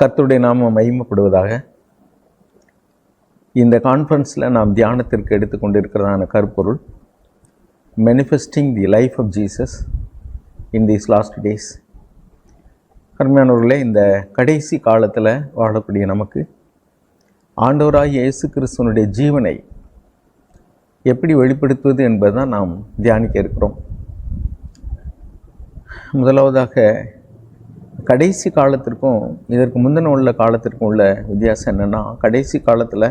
கர்த்தருடைய நாமம் மகிமைப்படுவதாக இந்த கான்ஃபரன்ஸில் நாம் தியானத்திற்கு எடுத்துக்கொண்டிருக்கிறதான கருப்பொருள் manifesting the life of Jesus in these last days கருமையானவர்களே இந்த கடைசி காலத்தில் வாழக்கூடிய நமக்கு ஆண்டவராகிய இயேசு கிறிஸ்துவனுடைய ஜீவனை எப்படி வெளிப்படுத்துவது என்பதுதான் நாம் தியானிக்க இருக்கிறோம். முதலாவதாக கடைசி காலத்திற்கும் இதற்கு முந்தின உள்ள காலத்திற்கும் உள்ள வித்தியாசம் என்னென்னா கடைசி காலத்தில்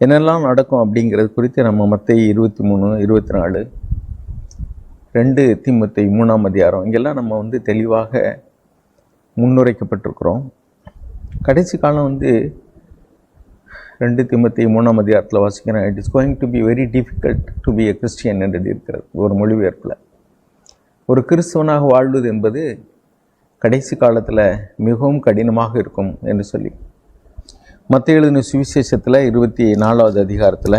என்னெல்லாம் நடக்கும் அப்படிங்கிறது குறித்து நம்ம மற்ற இருபத்தி மூணு இருபத்தி நாலு ரெண்டு திமுத்தை மூணாம் அதிகாரம் இங்கெல்லாம் நம்ம வந்து தெளிவாக முன்னுரைக்கப்பட்டிருக்கிறோம். கடைசி காலம் வந்து ரெண்டு திமுத்தை மூணாம் அதிகாரத்தில் வாசிக்கிறேன். It is going to be very difficult to be a Christian என்று இருக்கிறது ஒரு மொழிபெயர்ப்பில். ஒரு கிறிஸ்தவனாக வாழ்வது என்பது கடைசி காலத்தில் மிகவும் கடினமாக இருக்கும் என்று சொல்லி. மற்ற எழுதின சுவிசேஷத்தில் இருபத்தி நாலாவது அதிகாரத்தில்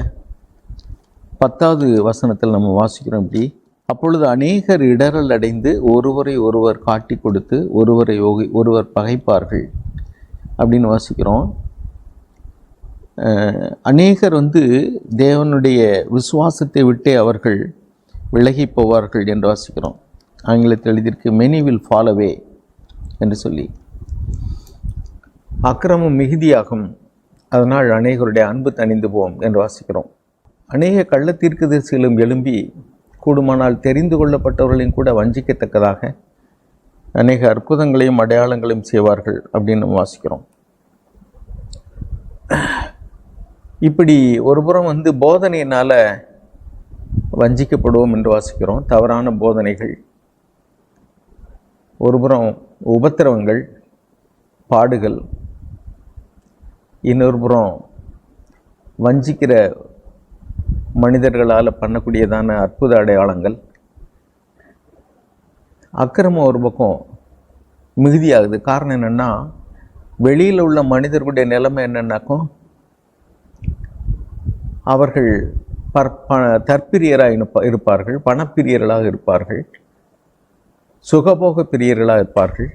பத்தாவது வசனத்தில் நம்ம வாசிக்கிறோம் இப்படி அப்பொழுது அநேகர் இடரல் அடைந்து ஒருவரை ஒருவர் காட்டி கொடுத்து ஒருவரை ஒருவர் பகைப்பார்கள். அப்படின்னு வாசிக்கிறோம். அநேகர் வந்து தேவனுடைய விசுவாசத்தை விட்டே அவர்கள் விலகி போவார்கள் என்று வாசிக்கிறோம். ஆங்கிலத்தில் எழுதியிருக்கு மெனி வில் ஃபாலோவே என்று சொல்லி. அக்கிரமம் மிகுதியாகும். அதனால் அநேகருடைய அன்பு தணிந்து போவோம் என்று வாசிக்கிறோம். அநேக கள்ள தீர்க்கதரிசிகளும் எழும்பி கூடுமானால் தெரிந்து கொள்ளப்பட்டவர்களையும் கூட வஞ்சிக்கத்தக்கதாக அநேக அற்புதங்களையும் அடையாளங்களையும் செய்வார்கள் அப்படின்னு நம்ம வாசிக்கிறோம். இப்படி ஒரு புறம் வந்து போதனையினால் வஞ்சிக்கப்படுவோம் என்று வாசிக்கிறோம். தவறான போதனைகள். ஒருபுறம் உபத்திரவங்கள் பாடுகள் இன்னொரு புறம் வஞ்சிக்கிற மனிதர்களால் பண்ணக்கூடியதான அற்புத அடையாளங்கள். அக்கிரமம் ஒரு பக்கம் மிகுதியாகுது. காரணம் என்னென்னா வெளியில் உள்ள மனிதர்களுடைய நிலைமை என்னென்னாக்கும் அவர்கள் பற்ப தற்பிரியராக இருப்பார்கள் பணப்பிரியர்களாக இருப்பார்கள். சுகபோக பிரியர்களாக இருப்பார்கள்.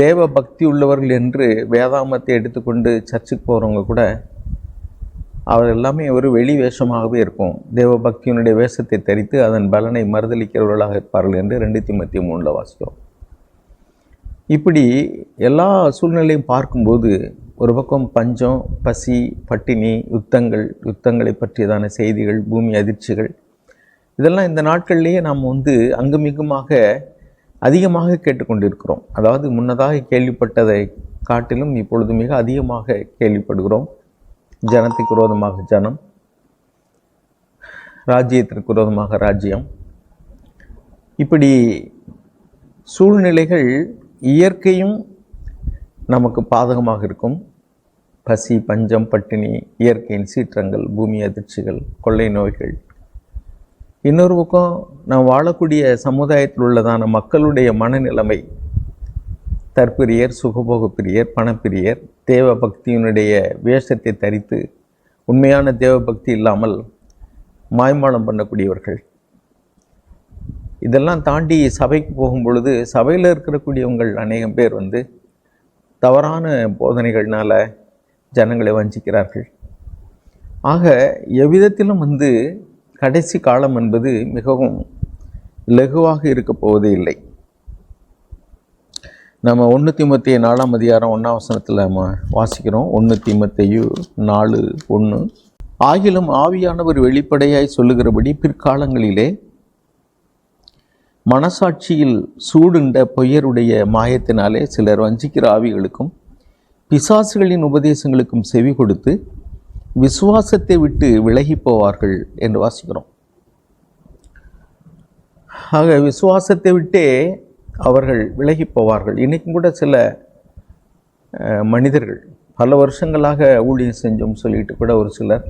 தேவ பக்தி உள்ளவர்கள் என்று வேதாமத்தை எடுத்துக்கொண்டு சர்ச்சுக்கு போகிறவங்க கூட அவர் எல்லாமே ஒரு வெளி வேஷமாகவே இருக்கும். தேவ பக்தியினுடைய வேஷத்தை தரித்து அதன் பலனை மறுதளிக்கிறவர்களாக இருப்பார்கள் என்று ரெண்டு மத்திய மூணில் வாசிக்கிறோம். இப்படி எல்லா சூழ்நிலையும் பார்க்கும்போது ஒரு பக்கம் பஞ்சம் பசி பட்டினி யுத்தங்கள் யுத்தங்களை பற்றியதான செய்திகள் பூமி அதிர்ச்சிகள் இதெல்லாம் இந்த நாட்கள்லேயே நாம் வந்து அங்குமிங்குமாக அதிகமாக கேட்டுக்கொண்டிருக்கிறோம். அதாவது முன்னதாக கேள்விப்பட்டதை காட்டிலும் இப்பொழுது மிக அதிகமாக கேள்விப்படுகிறோம். ஜனத்துக்கு விரோதமாக ஜனம் ராஜ்யத்திற்கு விரோதமாக ராஜ்யம். இப்படி சூழ்நிலைகள் இயற்கையும் நமக்கு பாதகமாக இருக்கும். பசி பஞ்சம் பட்டினி இயற்கையின் சீற்றங்கள் பூமி அதிர்ச்சிகள் கொள்ளை நோய்கள் இன்னொரு பக்கம் நாம் வாழக்கூடிய சமுதாயத்தில் உள்ளதான மக்களுடைய மனநிலைமை தற்பிரியர் சுகபோக பிரியர் பணப்பிரியர் தேவ பக்தியினுடைய வேஷத்தை தரித்து உண்மையான தேவ பக்தி இல்லாமல் மாய்மாலம் பண்ணக்கூடியவர்கள். இதெல்லாம் தாண்டி சபைக்கு போகும் பொழுது சபையில் இருக்கக்கூடியவங்கள் அநேகம் பேர் வந்து தவறான போதனைகள்னால் ஜனங்களை வஞ்சிக்கிறார்கள். ஆக எவ்விதத்திலும் வந்து கடைசி காலம் என்பது மிகவும் லகுவாக இருக்கப் போவதே இல்லை. நம்ம ஒன்று திமுத்தைய நாலாம் அதிகாரம் ஒன்றாம் வசனத்தில் நம்ம வாசிக்கிறோம். ஒன்று திமுத்தையு நாலு ஒன்று ஆகிலும் ஆவியானவர் வெளிப்படையாய் சொல்லுகிறபடி பிற்காலங்களிலே மனசாட்சியில் சூடுண்ட பொய்யருடைய மாயத்தினாலே சிலர் வஞ்சிக்கிற ஆவிகளுக்கும் பிசாசுகளின் உபதேசங்களுக்கும் செவி கொடுத்து விசுவாசத்தை விட்டு விலகி போவார்கள் என்று வாசிக்கிறோம். ஆக விசுவாசத்தை விட்டே அவர்கள் விலகி போவார்கள். இன்றைக்கும் கூட சில மனிதர்கள் பல வருஷங்களாக ஊழியம் செஞ்சோம் சொல்லிட்டு கூட ஒரு சிலர்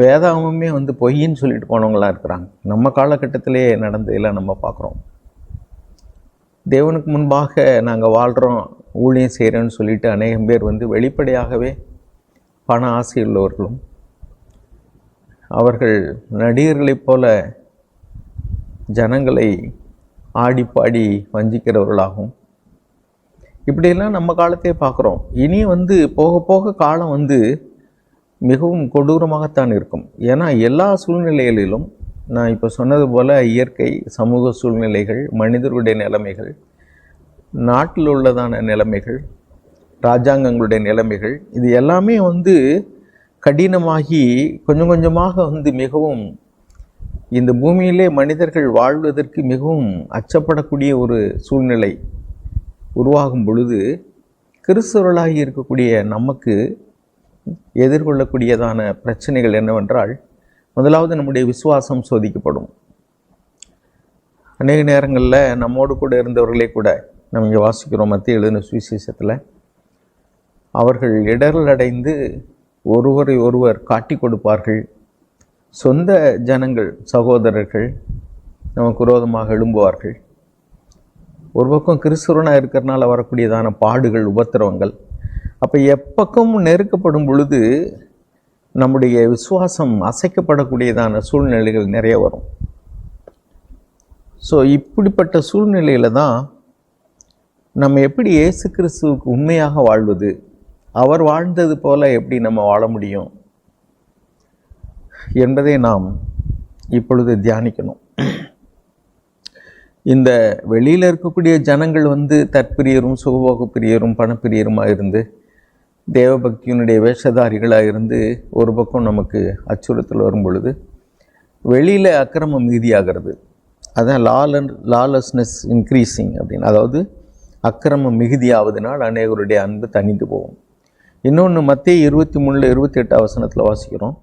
வேதாகமே வந்து பொய்ன்னு சொல்லிட்டு போனவங்களாம் இருக்கிறாங்க. நம்ம காலகட்டத்திலே நடந்ததெல்லாம் நம்ம பார்க்குறோம். தேவனுக்கு முன்பாக நாங்கள் வாழ்கிறோம் ஊழியம் செய்கிறோன்னு சொல்லிட்டு அநேகம் பேர் வந்து வெளிப்படையாகவே பண ஆசையுள்ளவர்களும் அவர்கள் நடிகர்களைப் போல ஜனங்களை ஆடி பாடி இப்படியெல்லாம் நம்ம காலத்தையே பார்க்குறோம். இனி வந்து போக போக காலம் வந்து மிகவும் கொடூரமாகத்தான் இருக்கும். ஏன்னா எல்லா சூழ்நிலைகளிலும் நான் இப்போ சொன்னது போல் இயற்கை சமூக சூழ்நிலைகள் மனிதர்களுடைய நிலைமைகள் நாட்டில் உள்ளதான நிலைமைகள் ராஜாங்கங்களுடைய நிலைமைகள் இது எல்லாமே வந்து கடினமாகி கொஞ்சம் கொஞ்சமாக வந்து மிகவும் இந்த பூமியிலே மனிதர்கள் வாழ்வதற்கு மிகவும் அச்சப்படக்கூடிய ஒரு சூழ்நிலை உருவாகும் பொழுது கிறிஸ்தவர்களாகி இருக்கக்கூடிய நமக்கு எதிர்கொள்ளக்கூடியதான பிரச்சனைகள் என்னவென்றால் முதலாவது நம்முடைய விசுவாசம் சோதிக்கப்படும். அநேக நேரங்களில் நம்மோடு கூட இருந்தவர்களே கூட நம்ம இங்கே வாசிக்கிறோம் மத்திய எழுதின சுவிசேஷத்தில் அவர்கள் இடரலடைந்து ஒருவரை ஒருவர் காட்டி கொடுப்பார்கள். சொந்த ஜனங்கள் சகோதரர்கள் நமக்கு விரோதமாக எழும்புவார்கள். ஒரு பக்கம் கிறிஸ்துவனாக இருக்கிறனால வரக்கூடியதான பாடுகள் உபத்திரவங்கள். அப்போ எப்பக்கம் நெருக்கப்படும் பொழுது நம்முடைய விசுவாசம் அசைக்கப்படக்கூடியதான சூழ்நிலைகள் நிறைய வரும். ஸோ இப்படிப்பட்ட சூழ்நிலையில் தான் நம்ம எப்படி இயேசு கிறிஸ்துவுக்கு உண்மையாக வாழ்வது? அவர் வாழ்ந்தது போல எப்படி நம்ம வாழ முடியும் என்பதை நாம் இப்பொழுது தியானிக்கணும். இந்த வெளியில் இருக்கக்கூடிய ஜனங்கள் வந்து தற்பிரியரும் சுகபோக பிரியரும் பணப்பிரியருமாக இருந்து தேவபக்தியினுடைய வேஷதாரிகளாக இருந்து ஒரு பக்கம் நமக்கு அச்சுறுத்தல் வரும் பொழுது வெளியில் அக்கிரமம் மிகுதியாகிறது. அதான் லாலன் லாலஸ்னஸ் இன்க்ரீஸிங் அப்படின்னு. அதாவது அக்கிரமம் மிகுதியாவதுனால் அநேகருடைய அன்பு தணிந்து போகும். இன்னொன்று மத்திய இருபத்தி மூணில் இருபத்தி எட்டு அவசனத்தில் வாசிக்கிறோம்.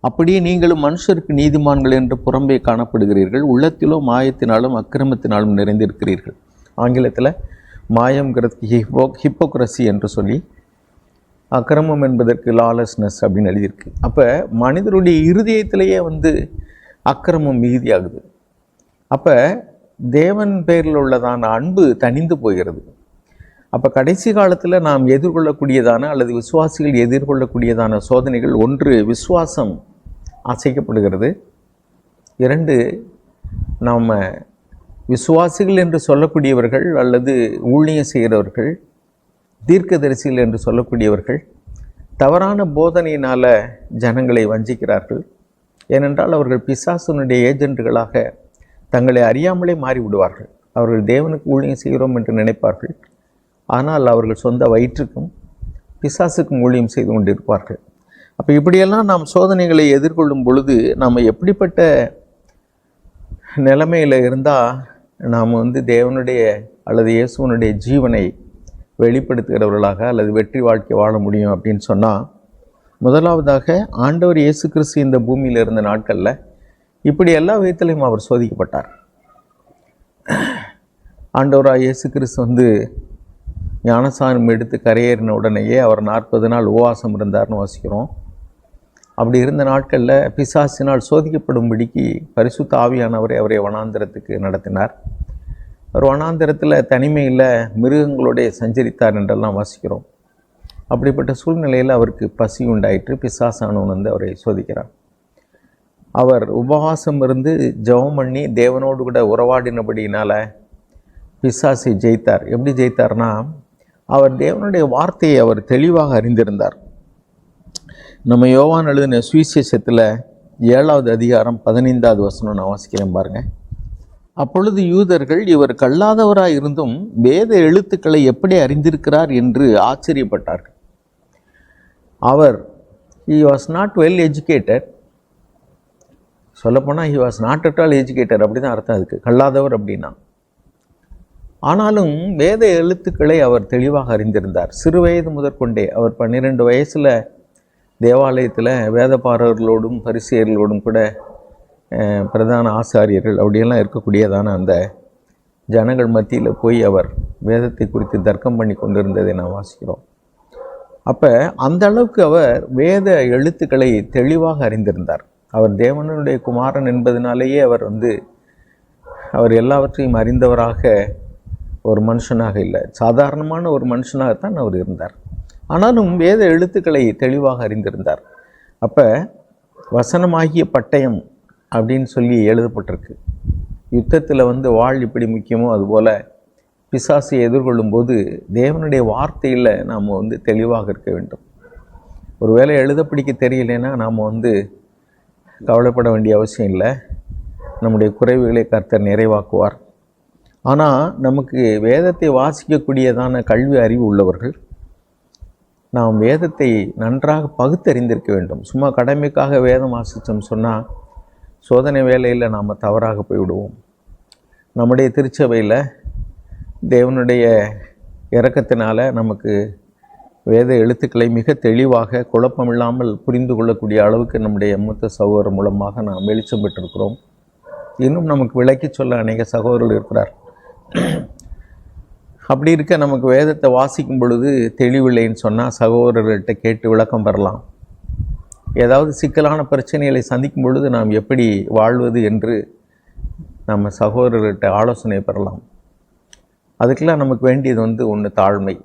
அப்படியே நீங்களும் மனுஷருக்கு நீதிமான்கள் என்று புறம்பே காணப்படுகிறீர்கள். உள்ளத்திலோ மாயத்தினாலும் அக்கிரமத்தினாலும் நிறைந்திருக்கிறீர்கள். ஆங்கிலத்தில் மாயம்ங்கிறதுக்கு ஹிப்போ ஹிப்போக்ரஸி என்று சொல்லி அக்கிரமம் என்பதற்கு லாலஸ்னஸ் அப்படின்னு எழுதியிருக்கு. அப்போ மனிதருடைய இருதயத்திலேயே வந்து அக்கிரமம் மிகுதியாகுது. அப்போ தேவன் பேரில் உள்ளதான அன்பு தணிந்து போகிறது. அப்போ கடைசி காலத்தில் நாம் எதிர்கொள்ளக்கூடியதான அல்லது விசுவாசிகள் எதிர்கொள்ளக்கூடியதான சோதனைகள் ஒன்று விசுவாசம் அசைக்கப்படுகிறது. இரண்டு நாம் விசுவாசிகள் என்று சொல்லக்கூடியவர்கள் அல்லது ஊழியம் செய்கிறவர்கள் தீர்க்கதரிசிகள் என்று சொல்லக்கூடியவர்கள் தவறான போதனையினால் ஜனங்களை வஞ்சிக்கிறார்கள். ஏனென்றால் அவர்கள் பிசாசனுடைய ஏஜென்ட்டுகளாக தங்களை அறியாமலே மாறிவிடுவார்கள். அவர்கள் தேவனுக்கு ஊழியம் செய்கிறோம் என்று நினைப்பார்கள். ஆனால் அவர்கள் சொந்த வயிற்றுக்கும் பிசாசுக்கும் ஊழியம் செய்து கொண்டிருப்பார்கள். அப்போ இப்படியெல்லாம் நாம் சோதனைகளை எதிர்கொள்ளும் பொழுது நாம் எப்படிப்பட்ட நிலைமையில் இருந்தால் நாம் வந்து தேவனுடைய அல்லது இயேசுவனுடைய ஜீவனை வெளிப்படுத்துகிறவர்களாக அல்லது வெற்றி வாழ்க்கை வாழ முடியும் அப்படின்னு சொன்னால் முதலாவதாக ஆண்டவர் இயேசு கிறிஸ்து இந்த பூமியில் இருந்த நாட்களில் இப்படி எல்லா விதத்திலையும் அவர் சோதிக்கப்பட்டார். ஆண்டவராக இயேசு கிறிஸ்து வந்து ஞானசானம் எடுத்து கரையேறின உடனேயே அவர் நாற்பது நாள் உபவாசம் இருந்தார்னு வாசிக்கிறோம். அப்படி இருந்த நாட்களில் பிசாசினால் சோதிக்கப்படும்படிக்கு பரிசுத்த ஆவியானவரை அவரை வனாந்திரத்துக்கு நடத்தினார். அவர் வனாந்திரத்தில் தனிமையில் மிருகங்களோடைய சஞ்சரித்தார் என்றெல்லாம் வாசிக்கிறோம். அப்படிப்பட்ட சூழ்நிலையில் அவருக்கு பசி உண்டாயிற்று. பிசாசானவன் வந்து அவரை சோதிக்கிறார் அவர் உபவாசம் இருந்து ஜெபம் பண்ணி தேவனோடு கூட உறவாடினபடியினால் பிசாசை ஜெயித்தார். எப்படி ஜெயித்தார்னா அவர் தேவனுடைய வார்த்தையை அவர் தெளிவாக அறிந்திருந்தார். நம்ம யோவான் எழுதின சுவிசேஷத்தில் ஏழாவது அதிகாரம் பதினைந்தாவது வசனம் நான் வாசிக்கிறேன் பாருங்கள் அப்பொழுது யூதர்கள் இவர் கல்லாதவராக இருந்தும் வேத எழுத்துக்களை எப்படி அறிந்திருக்கிறார் என்று ஆச்சரியப்பட்டார்கள். அவர் he was not well educated சொல்லப்போனால் he was not at all educated அப்படி தான் அர்த்தம் அதுக்கு. கல்லாதவர் அப்படின்னா. ஆனாலும் வேத எழுத்துக்களை அவர் தெளிவாக அறிந்திருந்தார். சிறு வயது முதற்கொண்டே அவர் பன்னிரெண்டு வயசில் தேவாலயத்தில் வேதப்பாரர்களோடும் பரிசியர்களோடும் கூட பிரதான ஆசாரியர்கள் அப்படியெல்லாம் இருக்கக்கூடியதான அந்த ஜனங்கள் மத்தியில் போய் அவர் வேதத்தை குறித்து தர்க்கம் பண்ணி கொண்டிருந்ததை நாம் வாசிக்கிறோம். அப்போ அந்த அளவுக்கு அவர் வேத எழுத்துக்களை தெளிவாக அறிந்திருந்தார். அவர் தேவனுடைய குமாரன் என்பதனாலேயே அவர் வந்து அவர் எல்லாவற்றையும் அறிந்தவராக ஒரு மனுஷனாக இல்லை. சாதாரணமான ஒரு மனுஷனாகத்தான் அவர் இருந்தார். ஆனாலும் வேத எழுத்துக்களை தெளிவாக அறிந்திருந்தார். அப்போ வசனமாகிய பட்டயம் அப்படின்னு சொல்லி எழுதப்பட்டிருக்கு. யுத்தத்தில் வந்து வாழ் இப்படி முக்கியமோ அதுபோல் பிசாசை எதிர்கொள்ளும் போது தேவனுடைய வார்த்தையில் நாம் வந்து தெளிவாக இருக்க வேண்டும். ஒருவேளை எழுத பிடிக்க தெரியலைன்னா நாம் வந்து கவலைப்பட வேண்டிய அவசியம் இல்லை. நம்முடைய குறைவுகளை கர்த்தர் நிறைவாக்குவார். ஆனால் நமக்கு வேதத்தை வாசிக்கக்கூடியதான கல்வி அறிவு உள்ளவர்கள் நாம் வேதத்தை நன்றாக பகுத்தறிந்திருக்க வேண்டும். சும்மா கடமைக்காக வேதம் வாசித்தோம் சொன்னால் சோதனை வேலையில் நாம் தவறாக போய்விடுவோம். நம்முடைய திருச்சபையில் தேவனுடைய இறக்கத்தினால் நமக்கு வேத எழுத்துக்களை மிக தெளிவாக குழப்பமில்லாமல் புரிந்து கொள்ளக்கூடிய அளவுக்கு நம்முடைய மூத்த சகோதரர் மூலமாக நாம் வெளிச்சம் பெற்றிருக்கிறோம். இன்னும் நமக்கு விளக்கி சொல்ல அநேக சகோதரர்கள் இருக்கிறார். அப்படி இருக்க நமக்கு வேதத்தை வாசிக்கும் பொழுது தெளிவில்லைன்னு சொன்னால் சகோதரர்கள்ட்ட கேட்டு விளக்கம் பெறலாம். ஏதாவது சிக்கலான பிரச்சனைகளை சந்திக்கும் பொழுது நாம் எப்படி வாழ்வது என்று நம்ம சகோதரர்கிட்ட ஆலோசனை பெறலாம். அதுக்கெல்லாம் நமக்கு வேண்டியது வந்து ஒன்று தாழ்மை.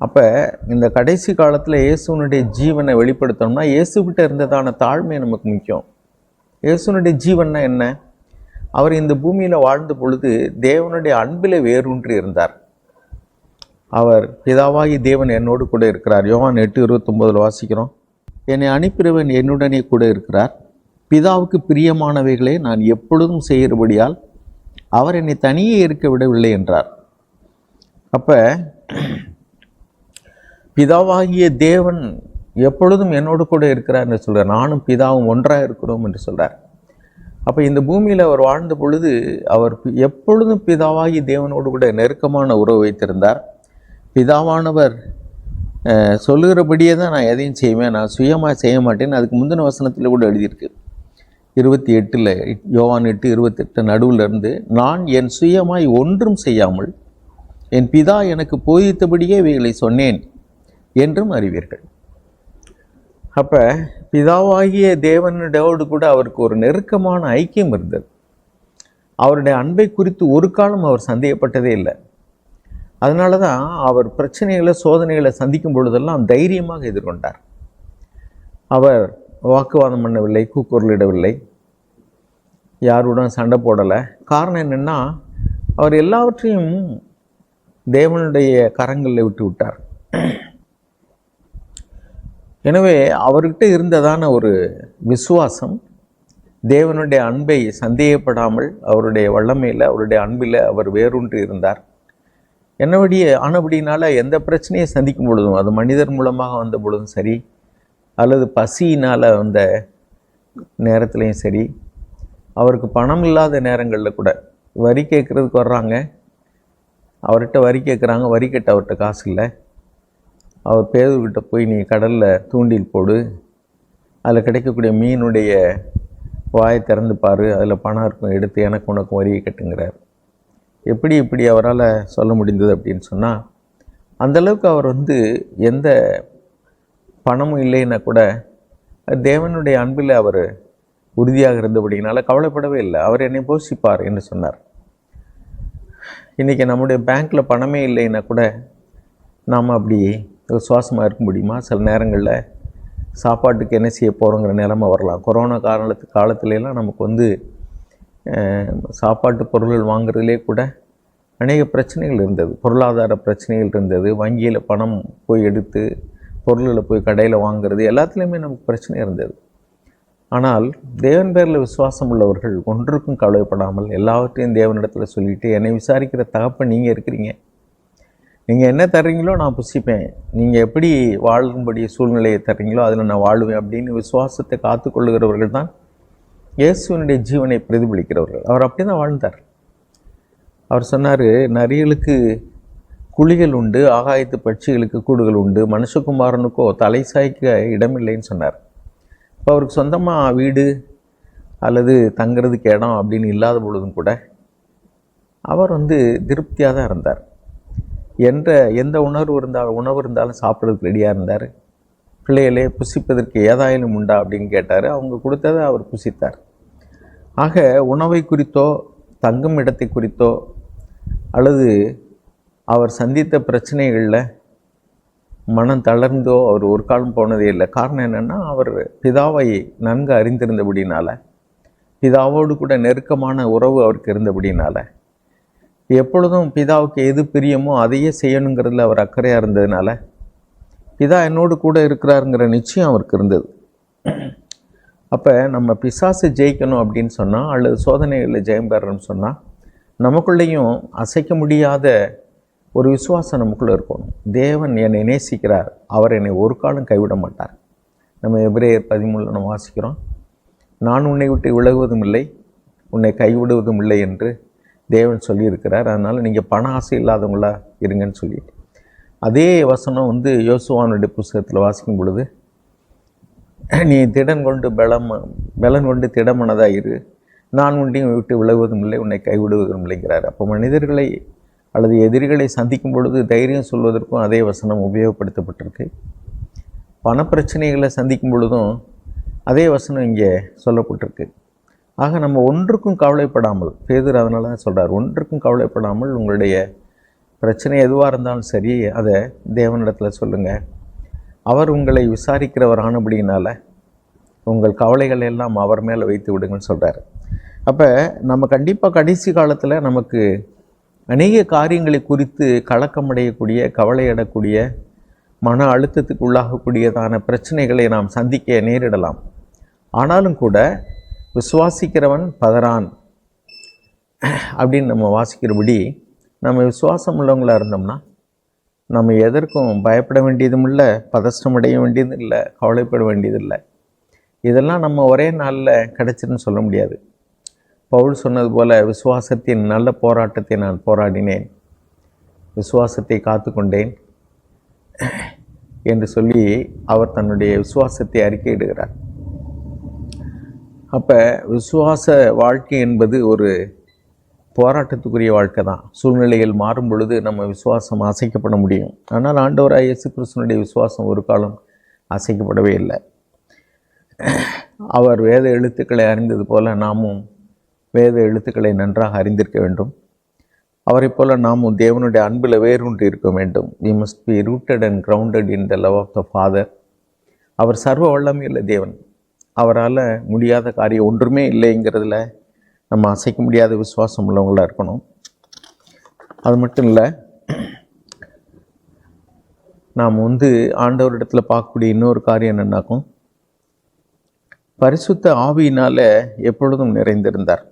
அப்போ இந்த கடைசி காலத்தில் இயேசுனுடைய ஜீவனை வெளிப்படுத்தணும்னா இயேசுக்கிட்ட இருந்ததான தாழ்மை நமக்கு முக்கியம். இயேசுனுடைய ஜீவன்னா என்ன? அவர் இந்த பூமியில் வாழ்ந்த பொழுது தேவனுடைய அன்பில் வேரூன்றி இருந்தார். அவர் பிதாவாகி தேவன் என்னோடு கூட இருக்கிறார். யோவான் எட்டு இருபத்தொம்போதில் வாசிக்கிறோம். என்னை அனுப்பிறவன் என்னுடனே கூட இருக்கிறார். பிதாவுக்கு பிரியமானவைகளை நான் எப்பொழுதும் செய்கிறபடியால் அவர் என்னை தனியே இருக்க விடவில்லை என்றார். அப்போ பிதாவாகிய தேவன் எப்பொழுதும் என்னோடு கூட இருக்கிறார் என்று சொல்கிறார் நானும் பிதாவும் ஒன்றாக இருக்கிறோம் என்று சொல்கிறார் அப்போ இந்த பூமியில் அவர் வாழ்ந்த பொழுது அவர் எப்பொழுதும் பிதாவாகி தேவனோடு கூட நெருக்கமான உறவு வைத்திருந்தார். பிதாவானவர் சொல்லுகிறபடியே தான் நான் எதையும் செய்வேன் நான் சுயமாக செய்ய மாட்டேன். அதுக்கு முந்தின வசனத்தில் கூட எழுதியிருக்கு. இருபத்தி எட்டில் யோவான் எட்டு இருபத்தெட்டு நடுவில் இருந்து நான் என் சுயமாய் ஒன்றும் செய்யாமல் என் பிதா எனக்கு போதித்தபடியே இவைகளை சொன்னேன் என்றும் அறிவீர்கள். அப்போ பிதாவாகிய தேவனோடு கூட அவருக்கு ஒரு நெருக்கமான ஐக்கியம் இருந்தது. அவருடைய அன்பை குறித்து ஒரு காலம் அவர் சந்தேகப்பட்டதே இல்லை. அதனால தான் அவர் பிரச்சனைகளை சோதனைகளை சந்திக்கும் பொழுதெல்லாம் தைரியமாக எதிர்கொண்டார். அவர் வாக்குவாதம் பண்ணவில்லை கூக்குரலிடவில்லை. யாருடன் சண்டை போடலை. காரணம் என்னென்னா அவர் எல்லாவற்றையும் தேவனுடைய கரங்களில் விட்டு விட்டார் எனவே அவர்கிட்ட இருந்ததான ஒரு விசுவாசம் தேவனுடைய அன்பை சந்தேகப்படாமல் அவருடைய வல்லமையில் அவருடைய அன்பில் அவர் வேரூன்றி இருந்தார். என்னபடியே ஆனபடினால் எந்த பிரச்சனையை சந்திக்கும் பொழுதும் அது மனிதர் மூலமாக வந்த பொழுதும் சரி அல்லது பசியினால் வந்த நேரத்துலையும் சரி அவருக்கு பணம் இல்லாத நேரங்களில் கூட வரி கேட்குறதுக்கு வர்றாங்க. அவர்கிட்ட வரி கேட்குறாங்க வரி கட்ட அவர்கிட்ட காசு இல்லை. அவர் பேருக்கிட்ட போய் நீ கடலில் தூண்டில் போடு. அதில் கிடைக்கக்கூடிய மீனுடைய வாயை திறந்து பாரு. அதில் பணம் இருக்கும் எடுத்து எனக்கு உனக்கு வரியை கட்டுங்கிறார். எப்படி இப்படி அவரால் சொல்ல முடிந்தது அப்படின்னு சொன்னால் அந்தளவுக்கு அவர் வந்து எந்த பணமும் இல்லைன்னா கூட தேவனுடைய அன்பில் அவர் உறுதியாக இருந்தபடினால கவலைப்படவே இல்லை. அவர் என்னை போஷிப்பார் என்று சொன்னார். இன்றைக்கி நம்முடைய பேங்க்கில் பணமே இல்லைன்னா கூட நாம் அப்படி சுவாசமாக இருக்க முடியுமா? சில நேரங்களில் சாப்பாட்டுக்கு என்ன செய்ய போகிறோங்கிற நிலமை வரலாம். கொரோனா காரணத்து காலத்துலலாம் நமக்கு வந்து சாப்பாட்டு பொருள்கள் வாங்குறதுலே கூட அநேக பிரச்சனைகள் இருந்தது. பொருளாதார பிரச்சனைகள் இருந்தது. வங்கியில் பணம் போய் எடுத்து பொருள்களை போய் கடையில் வாங்குறது எல்லாத்துலேயுமே நமக்கு பிரச்சனை இருந்தது. ஆனால் தேவன் பேரில் விசுவாசம் உள்ளவர்கள் ஒன்றுக்கும் கவலைப்படாமல் எல்லாவற்றையும் தேவனிடத்தில் சொல்லிவிட்டு என்னை விசாரிக்கிற தகப்பன் நீங்கள் இருக்கிறீங்க. நீங்கள் என்ன தர்றீங்களோ நான் புசிப்பேன். நீங்கள் எப்படி வாழும்படி சூழ்நிலையை தர்றீங்களோ அதில் நான் வாழுவேன் அப்படின்னு விசுவாசத்தை காத்துக்கொள்ளுகிறவர்கள் தான் இயேசுவினுடைய ஜீவனை பிரதிபலிக்கிறவர்கள். அவர் அப்படி தான் வாழ்ந்தார். அவர் சொன்னார் நரிகளுக்கு குழிகள் உண்டு ஆகாயத்து பட்சிகளுக்கு கூடுகள் உண்டு மனுஷகுமாரனுக்கோ தலை சாய்க்க இடமில்லைன்னு சொன்னார். இப்போ அவருக்கு சொந்தமாக வீடு அல்லது தங்குறதுக்கு இடம் அப்படின்னு இல்லாத பொழுதும் கூட அவர் வந்து திருப்தியாக தான் இருந்தார். என்ற எந்த உணர்வு இருந்தாலும் உணவு இருந்தாலும் சாப்பிட்றதுக்கு ரெடியாக இருந்தார். பிள்ளைகளே புசிப்பதற்கு ஏதாயிலும் உண்டா அப்படின்னு கேட்டார். அவங்க கொடுத்ததை அவர் புசித்தார். ஆக உணவை குறித்தோ தங்கும் இடத்தை குறித்தோ அல்லது அவர் சந்தித்த பிரச்சனைகளில் மனம் தளர்ந்தோ அவர் ஒரு காலம் போனதே இல்லை. காரணம் என்னென்னா அவர் பிதாவை நன்கு அறிந்திருந்தபடினால பிதாவோடு கூட நெருக்கமான உறவு அவருக்கு இருந்தபடினால எப்பொழுதும் பிதாவுக்கு எது பிரியமோ அதையே செய்யணுங்கிறதுல அவர் அக்கறையாக இருந்ததுனால பிதா என்னோடு கூட இருக்கிறாருங்கிற நிச்சயம் அவருக்கு இருந்தது. அப்போ நம்ம பிசாசு ஜெயிக்கணும் அப்படின்னு சொன்னால் அல்லது சோதனைகளில் ஜெயம் பெறணும்னு சொன்னால் நமக்குள்ளேயும் அசைக்க முடியாத ஒரு விசுவாசம் நமக்குள்ளே இருக்கணும். தேவன் என்னை நேசிக்கிறார். அவர் என்னை ஒரு காலம் கைவிட மாட்டார். நம்ம எபிரேயர் பதிமூணில் நம்ம வாசிக்கிறோம். நான் உன்னை விட்டு விலகுவதும் இல்லை உன்னை கைவிடுவதும் இல்லை என்று தேவன் சொல்லியிருக்கிறார். அதனால் நீங்கள் பண ஆசை இல்லாதவங்களா இருங்கன்னு சொல்லிட்டு. அதே வசனம் வந்து யோசுவானுடைய புஸ்தகத்தில் வாசிக்கும் பொழுது நீ திடன் கொண்டு பலம் பலன் கொண்டு திடமனதாக இரு. நான் உண்டையும் விட்டு விலகுவதும் இல்லை உன்னை கைவிடுவதும் இல்லைங்கிறார் அப்போ மனிதர்களை அல்லது எதிரிகளை சந்திக்கும் பொழுது தைரியம் சொல்வதற்கும் அதே வசனம் உபயோகப்படுத்தப்பட்டிருக்கு. பணப்பிரச்சனைகளை சந்திக்கும் பொழுதும் அதே வசனம் இங்கே சொல்லப்பட்டிருக்கு. ஆக நம்ம ஒன்றுக்கும் கவலைப்படாமல் பேதர் அதனால தான் சொல்கிறார் ஒன்றுக்கும் கவலைப்படாமல் உங்களுடைய பிரச்சனை எதுவாக இருந்தாலும் சரி அதை தேவனிடத்தில் சொல்லுங்கள் அவர் உங்களை விசாரிக்கிறவர் ஆனபடியினால் உங்கள் கவலைகள் எல்லாம் அவர் மேலே வைத்து விடுங்கன்னு சொல்கிறார் அப்போ நம்ம கண்டிப்பாக கடைசி காலத்தில் நமக்கு அநேக காரியங்களை குறித்து கலக்கமடையக்கூடிய கவலையிடக்கூடிய மன அழுத்தத்துக்கு உள்ளாகக்கூடியதான பிரச்சனைகளை நாம் சந்திக்க நேரிடலாம். ஆனாலும் கூட விசுவாசிக்கிறவன் பதறான். அப்படின்னு நம்ம வாசிக்கிறபடி நம்ம விசுவாசம் உள்ளவங்களாக இருந்தோம்னா நம்ம எதற்கும் பயப்பட வேண்டியதும் இல்லை பதஷ்டம் அடைய வேண்டியதும் இல்லை கவலைப்பட வேண்டியதும் இல்லை இதெல்லாம் நம்ம ஒரே நாளில் கிடச்சிருன்னு சொல்ல முடியாது. பவுல் சொன்னது போல் விசுவாசத்தின் நல்ல போராட்டத்தை நான் போராடினேன். விசுவாசத்தை காத்து கொண்டேன் என்று சொல்லி அவர் தன்னுடைய விசுவாசத்தை அறிக்கையிடுகிறார். அப்போ விசுவாச வாழ்க்கை என்பது ஒரு போராட்டத்துக்குரிய வாழ்க்கை தான். சூழ்நிலைகள் மாறும் பொழுது நம்ம விசுவாசம் அசைக்கப்பட முடியும். ஆனால் ஆண்டவராக இயேசு கிறிஸ்தனுடைய விசுவாசம் ஒரு காலம் அசைக்கப்படவே இல்லை. அவர் வேத எழுத்துக்களை அறிந்தது போல நாமும் வேத எழுத்துக்களை நன்றாக அறிந்திருக்க வேண்டும். அவரை போல் நாமும் தேவனுடைய அன்பில் வேரூன்றி இருக்க வேண்டும். We must be rooted and grounded in the love of the Father அவர் சர்வ வல்லமையுள்ள தேவன். அவரால் முடியாத காரியம் ஒன்றுமே இல்லைங்கிறதுல நம்ம அசைக்க முடியாத விசுவாசம் உள்ளவங்களாக இருக்கணும். அது மட்டும் இல்லை நாம் வந்து ஆண்டவரிடத்தில் பார்க்கக்கூடிய இன்னொரு காரியம் என்னென்னாக்கும் பரிசுத்த ஆவியினால் எப்பொழுதும் நிறைந்திருந்தார்.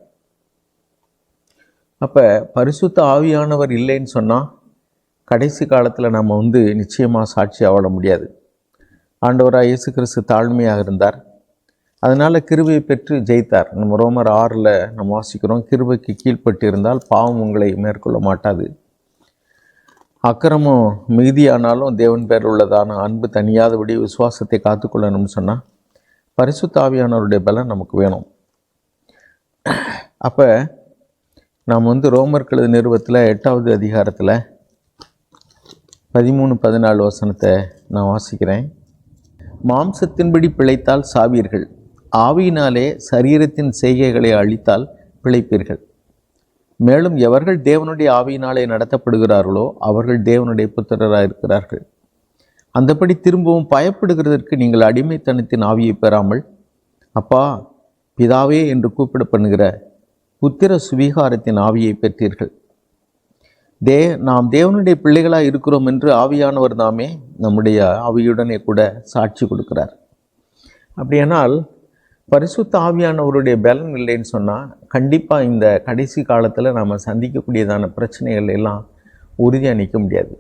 அப்போ பரிசுத்த ஆவியானவர் இல்லைன்னு சொன்னால் கடைசி காலத்தில் நம்ம வந்து நிச்சயமாக சாட்சி ஆவட முடியாது. ஆண்டவராக இயேசு கிறிஸ்து தாழ்மையாக இருந்தார். அதனால் கிருபையை பெற்று ஜெயித்தார். நம்ம ரோமர் ஆறில் நம்ம வாசிக்கிறோம் கிருபைக்கு கீழ்ப்பட்டு இருந்தால் பாவம் உங்களை மேற்கொள்ள மாட்டாது. அக்கிரமம் மிகுதியானாலும் தேவன் பேர் உள்ளதான அன்பு தனியாதபடி விசுவாசத்தை காத்துக்கொள்ளணும்னு சொன்னால் பரிசுத்தாவியானவருடைய பலம் நமக்கு வேணும். அப்போ நாம் வந்து ரோமர் கழுது நிறுவத்தில் எட்டாவது அதிகாரத்தில் பதிமூணு பதினாலு வசனத்தை நான் வாசிக்கிறேன். மாம்சத்தின்படி பிழைத்தால் சாவீர்கள். ஆவியினாலே சரீரத்தின் செய்கைகளை அழித்தால் பிழைப்பீர்கள். மேலும் எவர்கள் தேவனுடைய ஆவியினாலே நடத்தப்படுகிறார்களோ அவர்கள் தேவனுடைய புத்திரராக இருக்கிறார்கள் அந்தபடி திரும்பவும் பயப்படுகிறதற்கு நீங்கள் அடிமைத்தனத்தின் ஆவியை பெறாமல் அப்பா பிதாவே என்று கூப்பிட பண்ணுகிற புத்திர சுவீகாரத்தின் ஆவியை பெற்றீர்கள். தே நாம் தேவனுடைய பிள்ளைகளாக இருக்கிறோம் என்று ஆவியானவர் தாமே நம்முடைய ஆவியுடனே கூட சாட்சி கொடுக்கிறார். அப்படியானால் பரிசுத்த ஆவியானவருடைய பலன் இல்லைன்னு சொன்னால் கண்டிப்பாக இந்த கடைசி காலத்தில் நாம் சந்திக்கக்கூடியதான பிரச்சனைகள் எல்லாம் உறுதியாக நிற்க முடியாது.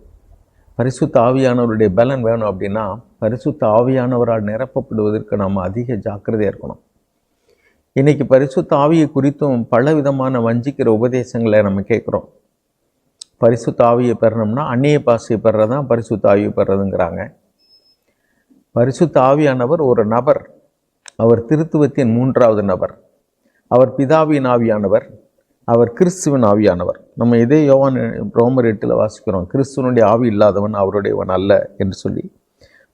பரிசுத்த ஆவியானவருடைய பலன் வேணும் அப்படின்னா பரிசுத்த ஆவியானவரால் நிரப்பப்படுவதற்கு நாம் அதிக ஜாக்கிரதையாக இருக்கணும். இன்றைக்கி பரிசுத்த ஆவியை குறித்தும் பல விதமான வஞ்சிக்கிற உபதேசங்களை நம்ம கேட்குறோம். பரிசுத்த ஆவியை பெறணும்னா அந்நிய பாசையை பெறதான் பரிசுத்த ஆவியை பெறதுங்கிறாங்க பரிசுத்த ஆவியானவர் ஒரு நபர். அவர் திருத்துவத்தின் மூன்றாவது நபர். அவர் பிதாவின் ஆவியானவர் அவர் கிறிஸ்துவின் ஆவியானவர். நம்ம இதே யோவான் ரோமர் எட்டில் வாசிக்கிறோம் கிறிஸ்துவனுடைய ஆவி இல்லாதவன் அவருடையவன் அல்ல என்று சொல்லி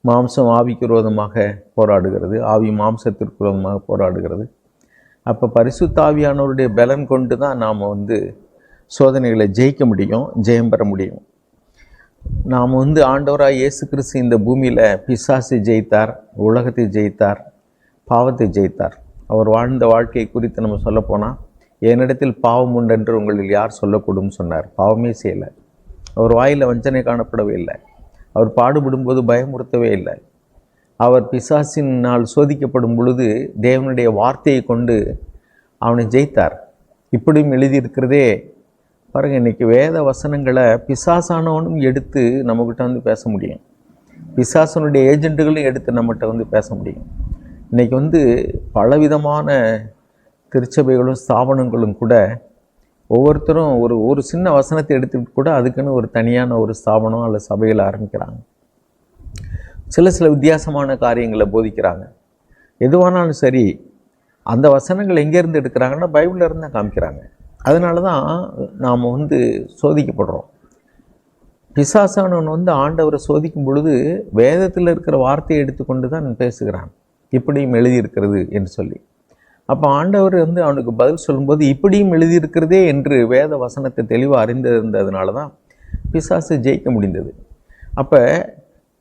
மாம்சம் ஆவிக்கு விரோதமாக போராடுகிறது ஆவி மாம்சத்திற்கு விரோதமாக போராடுகிறது. அப்போ பரிசுத்த ஆவியானவருடைய பலன் கொண்டு தான் நாம் வந்து சோதனைகளை ஜெயிக்க முடியும் ஜெயம் பெற முடியும். நாம் வந்து ஆண்டவராக இயேசு கிறிஸ்து இந்த பூமியில் பிசாசை ஜெயித்தார் உலகத்தை ஜெயித்தார் பாவத்தை ஜெயித்தார். அவர் வாழ்ந்த வாழ்க்கை குறித்து நம்ம சொல்லப்போனால் என்னிடத்தில் பாவம் உண்டென்று உங்களில் யார் சொல்லக்கூடும் சொன்னார். பாவமே செய்யலை. அவர் வாயில் வஞ்சனை காணப்படவே இல்லை. அவர் பாடுபடும்போது பயமுறுத்தவே இல்லை. அவர் பிசாசினால் சோதிக்கப்படும் பொழுது தேவனுடைய வார்த்தையை கொண்டு அவனை ஜெயித்தார். இப்படியும் எழுதியிருக்கிறதே பாருங்கள் இன்றைக்கி வேத வசனங்களை பிசாசானவனும் எடுத்து நம்மக்கிட்ட வந்து பேச முடியும். பிசாசனுடைய ஏஜெண்ட்டுகளும் எடுத்து நம்மகிட்ட வந்து பேச முடியும். இன்னைக்கு வந்து பலவிதமான திருச்சபைகளும் ஸ்தாபனங்களும் கூட ஒவ்வொருத்தரும் ஒரு ஒரு சின்ன வசனத்தை எடுத்துக்கிட்டு கூட அதுக்குன்னு ஒரு தனியான ஒரு ஸ்தாபனம் அல்லது சபையில் ஆரம்பிக்கிறாங்க. சில சில வித்தியாசமான காரியங்களை போதிக்கிறாங்க. எதுவானாலும் சரி அந்த வசனங்கள் எங்கேருந்து எடுக்கிறாங்கன்னா பைபிளில் இருந்து தான் காமிக்கிறாங்க. அதனால தான் நாம் வந்து சோதிக்கப்படுறோம். பிசாசானவன் வந்து ஆண்டவரை சோதிக்கும் பொழுது வேதத்தில் இருக்கிற வார்த்தையை எடுத்துக்கொண்டு தான் பேசுகிறான். இப்படியும் எழுதியிருக்கிறது என்று சொல்லி. அப்போ ஆண்டவர் வந்து அவனுக்கு பதில் சொல்லும்போது இப்படியும் எழுதியிருக்கிறதே என்று வேத வசனத்தை தெளிவாக அறிந்திருந்ததுனால தான் பிசாசு ஜெயிக்க முடிந்தது. அப்போ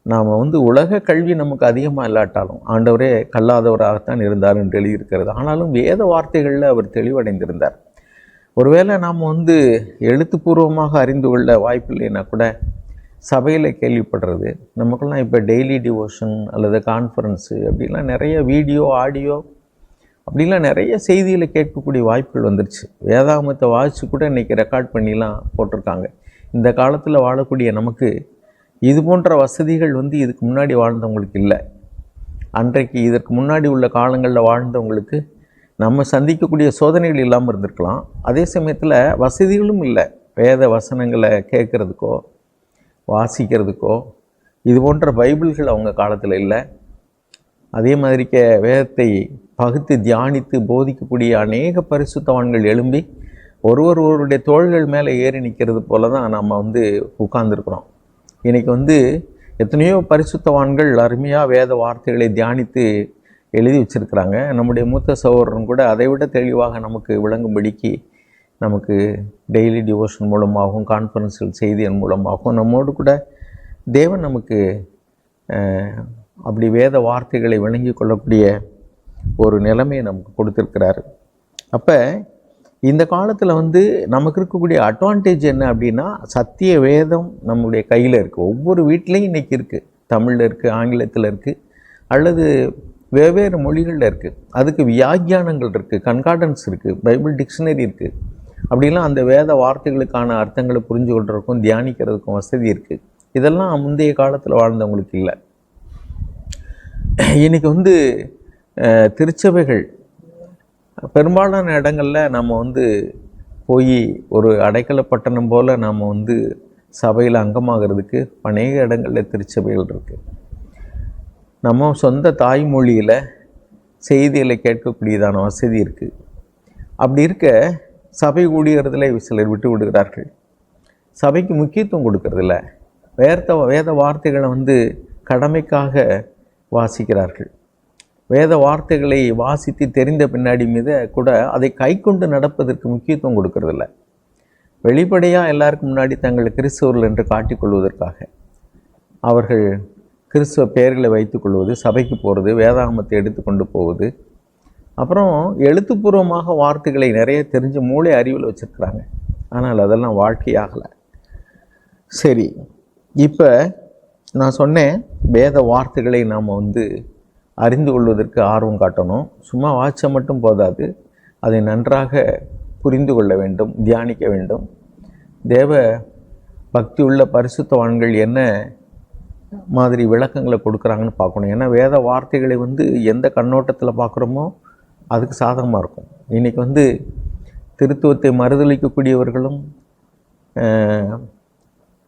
நாம் வந்து உலக கல்வி நமக்கு அதிகமாக இல்லாட்டாலும் ஆண்டவரே கல்லாதவராகத்தான் இருந்தார் என்று எழுதியிருக்கிறது. ஆனாலும் வேத வார்த்தைகளில் அவர் தெளிவடைந்திருந்தார். ஒருவேளை நாம் வந்து எழுத்துப்பூர்வமாக அறிந்து கொள்ள வாய்ப்பில்லைன்னா கூட சபையில் கேள்விப்படுறது. நமக்கெல்லாம் இப்போ டெய்லி டிவோஷன் அல்லது கான்ஃபரன்ஸு அப்படிலாம் நிறைய வீடியோ ஆடியோ அப்படிலாம் நிறைய செய்தியில் கேட்கக்கூடிய வாய்ப்புகள் வந்துருச்சு. வேதாகமத்தை வாசித்து கூட இன்றைக்கி ரெக்கார்ட் பண்ணிலாம் போட்டிருக்காங்க. இந்த காலத்தில் வாழக்கூடிய நமக்கு இது போன்ற வசதிகள் வந்து இதுக்கு முன்னாடி வாழ்ந்தவங்களுக்கு இல்லை. அன்றைக்கு இதற்கு முன்னாடி உள்ள காலங்களில் வாழ்ந்தவங்களுக்கு நம்ம சந்திக்கக்கூடிய சோதனைகள் இல்லாமல் இருந்திருக்கலாம். அதே சமயத்தில் வசதிகளும் இல்லை. வேத வசனங்களை கேட்குறதுக்கோ வாசிக்கிறதுக்கோ இது போன்ற பைபிள்கள் அவங்க காலத்தில் இல்லை. அதே மாதிரிக்க வேதத்தை பகுத்து தியானித்து போதிக்கக்கூடிய அநேக பரிசுத்தவான்கள் எழும்பி ஒருவர் ஒருவருடைய தோள்கள் மேலே ஏறி நிற்கிறது போல தான் நம்ம வந்து உட்கார்ந்துருக்குறோம். இன்றைக்கி வந்து எத்தனையோ பரிசுத்தவான்கள் அருமையாக வேத வார்த்தைகளை தியானித்து எழுதி வச்சுருக்கிறாங்க. நம்முடைய மூத்த சகோதரன் கூட அதை விட தெளிவாக நமக்கு விளங்கும்படிக்கு நமக்கு டெய்லி டிவோஷன் மூலமாகவும் கான்ஃபரன்ஸில் செய்தியின் மூலமாகவும் நம்மோடு கூட தேவன் நமக்கு அப்படி வேத வார்த்தைகளை விளங்கி கொள்ளக்கூடிய ஒரு நிலைமையை நமக்கு கொடுத்துருக்கிறாரு. அப்போ இந்த காலத்தில் வந்து நமக்கு இருக்கக்கூடிய அட்வான்டேஜ் என்ன அப்படின்னா சத்திய வேதம் நம்முடைய கையில் இருக்குது ஒவ்வொரு வீட்லேயும் இன்றைக்கி இருக்குது தமிழில் இருக்குது ஆங்கிலத்தில் இருக்குது அல்லது வெவ்வேறு மொழிகளில் இருக்குது அதுக்கு வியாக்கியானங்கள் இருக்குது கன்கார்டன்ஸ் இருக்குது பைபிள் டிக்ஷனரி இருக்குது அப்படிலாம் அந்த வேத வார்த்தைகளுக்கான அர்த்தங்களை புரிஞ்சு கொள்றதுக்கும் தியானிக்கிறதுக்கும் வசதி இருக்குது இதெல்லாம் முந்தைய காலத்தில் வாழ்ந்தவங்களுக்கு இல்லை. இன்றைக்கி வந்து திருச்சபைகள் பெரும்பாலான இடங்களில் நம்ம வந்து போய் ஒரு அடைக்கல பட்டணம் போல் நாம் வந்து சபையில் அங்கமாகிறதுக்கு அநேக இடங்களில் திருச்சபைகள் இருக்குது நம்ம சொந்த தாய்மொழியில் செய்திகளை கேட்கக்கூடியதான வசதி இருக்குது அப்படி இருக்க சபை கூடியறதுல சிலர் விட்டு விடுகிறார்கள். சபைக்கு முக்கியத்துவம் கொடுக்கறதில்ல. வேர்த்த வேத வார்த்தைகளை வந்து கடமைக்காக வாசிக்கிறார்கள். வேத வார்த்தைகளை வாசித்து தெரிந்த பின்னாடி மீத கூட அதை கை கொண்டு நடப்பதற்கு முக்கியத்துவம் கொடுக்கறதில்ல. வெளிப்படையாக எல்லாருக்கும் முன்னாடி தங்களை கிறிஸ்தவர்கள் என்று காட்டிக்கொள்வதற்காக அவர்கள் கிறிஸ்துவ பெயர்களை வைத்துக்கொள்வது சபைக்கு போகிறது வேதாகமத்தை எடுத்துக்கொண்டு போவது அப்புறம் எழுத்துப்பூர்வமாக வார்த்தைகளை நிறைய தெரிஞ்சு மூளை அறிவில் வச்சுருக்குறாங்க. ஆனால் அதெல்லாம் வாழ்க்கையாகலை. சரி இப்போ நான் சொன்னேன் வேத வார்த்தைகளை நாம் வந்து அறிந்து கொள்வதற்கு ஆர்வம் காட்டணும். சும்மா வாட்ச மட்டும் போதாது. அதை நன்றாக புரிந்து கொள்ள வேண்டும் தியானிக்க வேண்டும். தேவ பக்தி உள்ள பரிசுத்தவான்கள் என்ன மாதிரி விளக்கங்களை கொடுக்குறாங்கன்னு பார்க்கணும். ஏன்னா வேத வார்த்தைகளை வந்து எந்த கண்ணோட்டத்தில் பார்க்குறோமோ அதுக்கு சாதகமாக இருக்கும். இன்றைக்கி வந்து திருத்துவத்தை மறுதளிக்கக்கூடியவர்களும்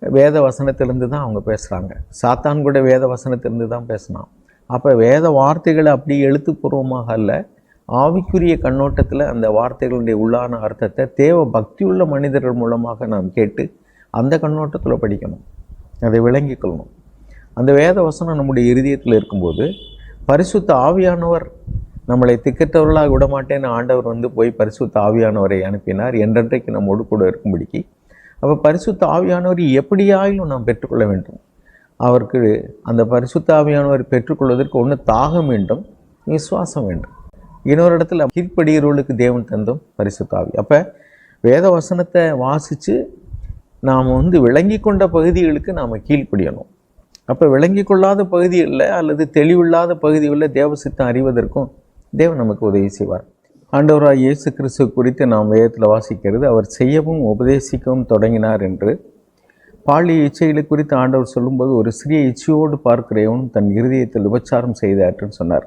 வேத வசனத்திலேருந்து தான் அவங்க பேசுகிறாங்க சாத்தான் கூட வேத வசனத்திலிருந்து தான் பேசினான். அப்போ வேத வார்த்தைகளை அப்படி எழுத்துப்பூர்வமாக அல்ல ஆவிக்குரிய கண்ணோட்டத்தில் அந்த வார்த்தைகளுடைய உள்ளான அர்த்தத்தை தேவ பக்தியுள்ள மனிதர்கள் மூலமாக நாம் கேட்டு அந்த கண்ணோட்டத்தில் படிக்கணும். அதை விளங்கிக்கொள்ளணும் அந்த வேத வசனம் நம்முடைய இருதயத்தில் இருக்கும்போது பரிசுத்த ஆவியானவர் நம்மளை திக்கற்றவர்களாக விடமாட்டேன்னு ஆண்டவர் வந்து போய் பரிசுத்த ஆவியானவரை அனுப்பினார். என்றென்றைக்கு நம்மோடு கூட இருக்கும்படிக்கு. அப்போ பரிசுத்த ஆவியானவர் எப்படியாயிலும் நாம் பெற்றுக்கொள்ள வேண்டும். அவருக்கு அந்த பரிசுத்த ஆவியானவர் பெற்றுக்கொள்வதற்கு ஒன்று தாகம் வேண்டும் விசுவாசம் வேண்டும். இன்னொரு இடத்துல கீழ்ப்படுகிறவர்களுக்கு தேவன் தந்தும் பரிசுத்தாவி அப்போ வேத வசனத்தை வாசித்து நாம் வந்து விளங்கி கொண்ட பகுதிகளுக்கு நாம் கீழ்ப்படியணும். அப்போ விளங்கி கொள்ளாத பகுதிகளில் அல்லது தெளிவில்லாத பகுதிகளில் தேவசித்தம் அறிவதற்கும் தேவன் நமக்கு உதவி செய்வார். ஆண்டவராக இயேசு கிறிஸ்து குறித்து நாம் வேதத்தில் வாசிக்கிறது அவர் செய்யவும் உபதேசிக்கவும் தொடங்கினார் என்று. பாலிய இச்சைகளை குறித்து ஆண்டவர் சொல்லும்போது ஒரு சிறிய இச்சையோடு பார்க்கிறவனும் தன் இருதயத்தில் விபச்சாரம் செய்தாற்றுன்னு சொன்னார்.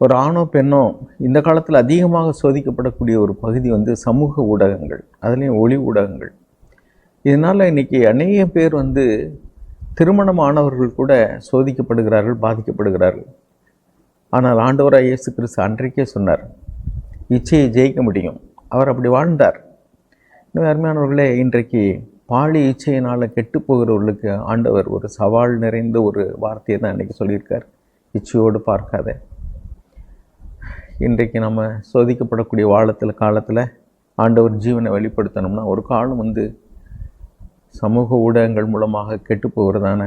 ஒரு ஆணோ பெண்ணோ இந்த காலத்தில் அதிகமாக சோதிக்கப்படக்கூடிய ஒரு பகுதி வந்து சமூக ஊடகங்கள் அதுலேயும் ஒளி ஊடகங்கள். இதனால் இன்றைக்கி அநேக பேர் வந்து திருமணமானவர்கள் கூட சோதிக்கப்படுகிறார்கள் பாதிக்கப்படுகிறார்கள். ஆனால் ஆண்டவராக இயேசு கிறிஸ்து அன்றைக்கே சொன்னார் இச்சையை ஜெயிக்க முடியும். அவர் அப்படி வாழ்ந்தார். இன்னும் அருமையானவர்களே இன்றைக்கு பாலி இச்சையினால் கெட்டு போகிறவர்களுக்கு ஆண்டவர் ஒரு சவால் நிறைந்த ஒரு வார்த்தையை தான் இன்றைக்கி சொல்லியிருக்கார். இச்சையோடு பார்க்காத. இன்றைக்கு நம்ம சோதிக்கப்படக்கூடிய வாழத்தில் காலத்தில் ஆண்டவர் ஜீவனை வெளிப்படுத்தணும்னா ஒரு காலம் வந்து சமூக ஊடகங்கள் மூலமாக கெட்டு போகிறதான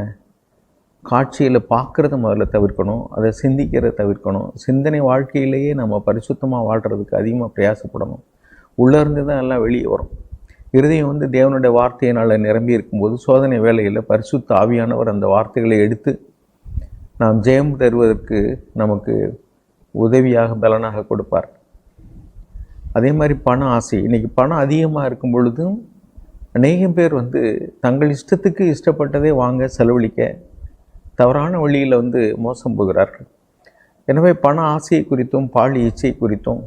காட்சியில் பார்க்குறத முதல்ல தவிர்க்கணும் அதை சிந்திக்கிறத தவிர்க்கணும். சிந்தனை வாழ்க்கையிலேயே நம்ம பரிசுத்தமாக வாழ்கிறதுக்கு அதிகமாக பிரயாசப்படணும். உள்ளேருந்து தான் எல்லாம் வெளியே வரும். இருதயம் வந்து தேவனுடைய வார்த்தையினால் நிரம்பி இருக்கும்போது சோதனை வேலையில் பரிசுத்த ஆவியானவர் அந்த வார்த்தைகளை எடுத்து நாம் ஜெயம் தருவதற்கு நமக்கு உதவியாக பலனாக கொடுப்பார். அதே மாதிரி பண ஆசை. இன்றைக்கி பணம் அதிகமாக இருக்கும் பொழுதும் அநேகம் பேர் வந்து தங்கள் இஷ்டத்துக்கு இஷ்டப்பட்டதை வாங்க செலவழிக்க தவறான வழியில் வந்து மோசம் போகிறார்கள். எனவே பண ஆசையை குறித்தும் பால் இச்சை குறித்தும்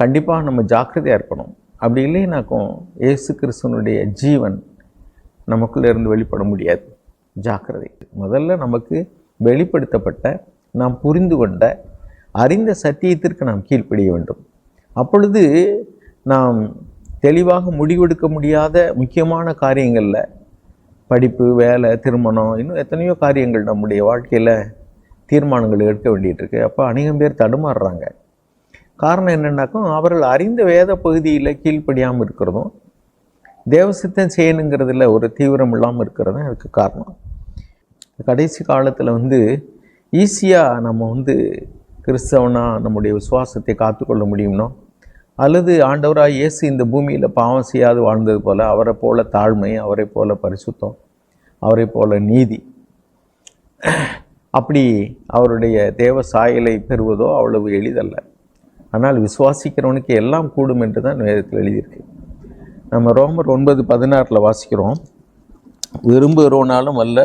கண்டிப்பாக நம்ம ஜாக்கிரதையாக இருக்கணும். அப்படி இல்லைனாக்கும் இயேசு கிறிஸ்தனுடைய ஜீவன் நமக்குள்ளே இருந்து வெளிப்பட முடியாது. ஜாக்கிரதை. முதல்ல நமக்கு வெளிப்படுத்தப்பட்ட நாம் புரிந்து கொண்ட அறிந்த சத்தியத்திற்கு நாம் கீழ்ப்படிய வேண்டும். அப்பொழுது நாம் தெளிவாக முடிவெடுக்க முடியாத முக்கியமான காரியங்களில் படிப்பு வேலை திருமணம் இன்னும் எத்தனையோ காரியங்கள் நம்முடைய வாழ்க்கையில் தீர்மானங்கள் எடுக்க வேண்டியிருக்கு. அப்போ அநேகம் பேர் தடுமாறுறாங்க. காரணம் என்னென்னாக்கும் அவர்கள் அறிந்த வேத பகுதியில் கீழ்ப்படியாமல் இருக்கிறதும் தேவசித்தம் செய்யணுங்கிறதுல ஒரு தீவிரம் இல்லாமல் இருக்கிறதும் அதுக்கு காரணம். கடைசி காலத்தில் வந்து ஈஸியாக நம்ம வந்து கிறிஸ்தவனாக நம்முடைய விசுவாசத்தை காத்துக்கொள்ள முடியும்னோ அல்லது ஆண்டவராக இயேசு இந்த பூமியில் பாவம் செய்யாது வாழ்ந்தது போல் அவரை போல தாழ்மை அவரை போல பரிசுத்தம் அவரை போல நீதி. அப்படி அவருடைய தேவ சாயலை பெறுவதோ அவ்வளவு எளிதல்ல. ஆனால் விசுவாசிக்கிறவனுக்கு எல்லாம் கூடும் என்று தான் வேதத்தில் எழுதியிருக்கு. நம்ம ரோமர் ஒன்பது பதினாறில் வாசிக்கிறோம். விரும்புகிறவனாலும் அல்ல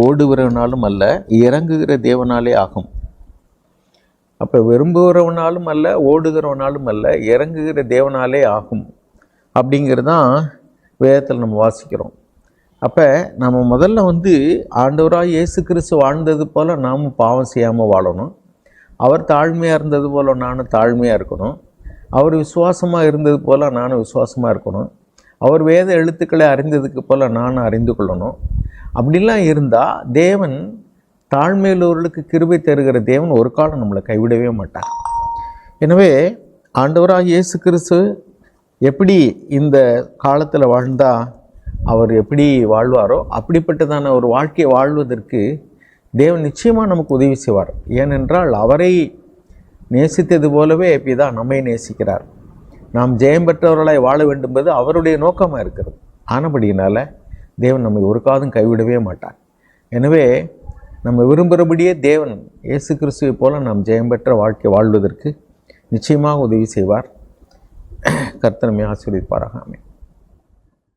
ஓடுகிறவனாலும் அல்ல இறங்குகிற தேவனாலே ஆகும். அப்போ விரும்புகிறவனாலும் அல்ல ஓடுகிறவனாலும் அல்ல இறங்குகிற தேவனாலே ஆகும். அப்படிங்கிறது தான் வேதத்தில் நம்ம வாசிக்கிறோம். அப்போ நம்ம முதல்ல வந்து ஆண்டவராக இயேசு கிறிஸ்து வாழ்ந்தது போல் நாமும் பாவம் செய்யாமல் வாழணும். அவர் தாழ்மையாக இருந்தது போல் நானும் தாழ்மையாக இருக்கணும். அவர் விசுவாசமாக இருந்தது போல் நானும் விசுவாசமாக இருக்கணும். அவர் வேத எழுத்துக்களை அறிந்ததுக்கு போல் நானும் அறிந்து கொள்ளணும். அப்படிலாம் இருந்தால் தேவன் தாழ்மையுள்ளவர்களுக்கு கிருபை தருகிற தேவன் ஒரு காலம் நம்மளை கைவிடவே மாட்டார். எனவே ஆண்டவராக இயேசு கிறிஸ்து எப்படி இந்த காலத்தில் வாழ்ந்தால் அவர் எப்படி வாழ்வாரோ அப்படிப்பட்டதான ஒரு வாழ்க்கையை வாழ்வதற்கு தேவன் நிச்சயமாக நமக்கு உதவி செய்வார். ஏனென்றால் அவரை நேசித்தது போலவே தான் நம்மை நேசிக்கிறார். நாம் ஜெயம் பெற்றவர்களாய் வாழ வேண்டும் என்பது அவருடைய நோக்கமாக இருக்கிறது. ஆனபடியினால் தேவன் நம்மை ஒரு காதும் கைவிடவே மாட்டார். எனவே நம்ம விரும்புகிறபடியே தேவன் இயேசு கிறிஸ்துவை போல நாம் ஜெயம் பெற்ற வாழ்க்கை வாழ்வதற்கு நிச்சயமாக உதவி செய்வார். கர்த்தனமே ஆசீர்வதிப்பாராக. அமையும்